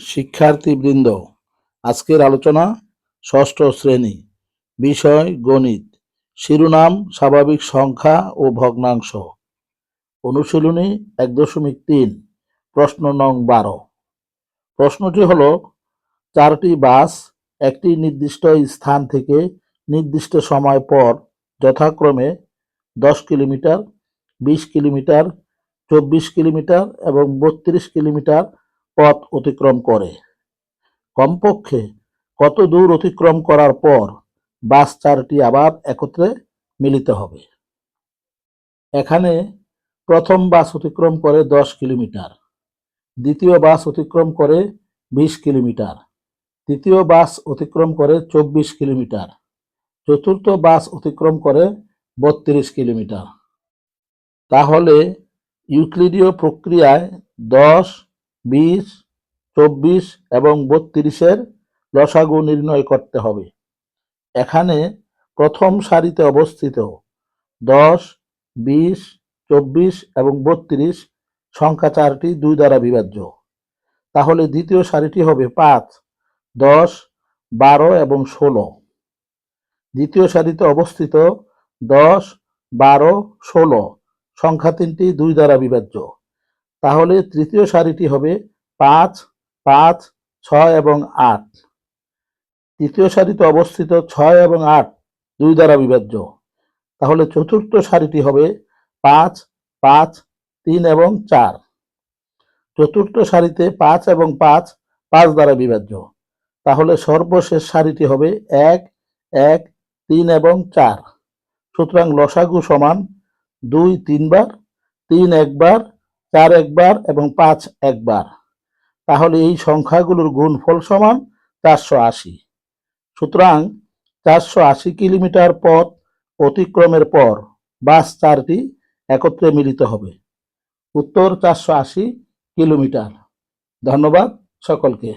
শিক্ষার্থীবৃন্দ, আজকের আলোচনা ষষ্ঠ শ্রেণি, বিষয় গণিত, শিরোনাম স্বাভাবিক সংখ্যা ও ভগ্নাংশ। অনুশীলনী এক দশমিক তিন, প্রশ্ন নং বারো। প্রশ্নটি হল, চারটি বাস একটি নির্দিষ্ট স্থান থেকে নির্দিষ্ট সময় পর যথাক্রমে দশ কিলোমিটার, বিশ কিলোমিটার, চব্বিশ কিলোমিটার এবং বত্রিশ কিলোমিটার পথ অতিক্রম করে। কমপক্ষে কত দূর অতিক্রম করার পর বাস চারটি আবার একত্রে মিলিত হবে। এখানে প্রথম বাস অতিক্রম করে দশ কিলোমিটার, দ্বিতীয় বাস অতিক্রম করে বিশ কিলোমিটার, তৃতীয় বাস অতিক্রম করে চব্বিশ কিলোমিটার, চতুর্থ বাস অতিক্রম করে বত্রিশ কিলোমিটার। তাহলে ইউক্লিডীয় প্রক্রিয়ায় দশ বিশ, চব্বিশ এবং বত্রিশের লসাগু নির্ণয় করতে হবে। এখানে প্রথম সারিতে অবস্থিত দশ, বিশ, চব্বিশ এবং বত্রিশ সংখ্যা চারটি দুই দ্বারা বিভাজ্য। তাহলে দ্বিতীয় সারিটি হবে পাঁচ, দশ, বারো এবং ষোলো। দ্বিতীয় সারিতে অবস্থিত দশ, বারো, ষোলো সংখ্যা তিনটি দুই দ্বারা বিভাজ্য। তাহলে তৃতীয় সারিটি হবে পাঁচ পাঁচ, ছয় এবং আট। তৃতীয় সারিতে অবস্থিত ছয় এবং আট দুই দ্বারা বিভাজ্য তাহলে চতুর্থ সারিটি হবে পাঁচ পাঁচ, তিন এবং চার। চতুর্থ সারিতে পাঁচ এবং পাঁচ পাঁচ দ্বারা বিভাজ্য তাহলে সর্বশেষ সারিটি হবে এক এক, তিন এবং চার। সুতরাং লসাগু সমান দুই তিনবার, তিন একবার চার একবার এবং পাঁচ একবার। তাহলে এই সংখ্যাগুলোর গুণফল সমান চারশো আশি। সুতরাং চারশো আশি কিলোমিটার পথ অতিক্রমের পর বাস চারটি একত্রে মিলিত হবে। উত্তর চারশো আশি কিলোমিটার। ধন্যবাদ সকলকে।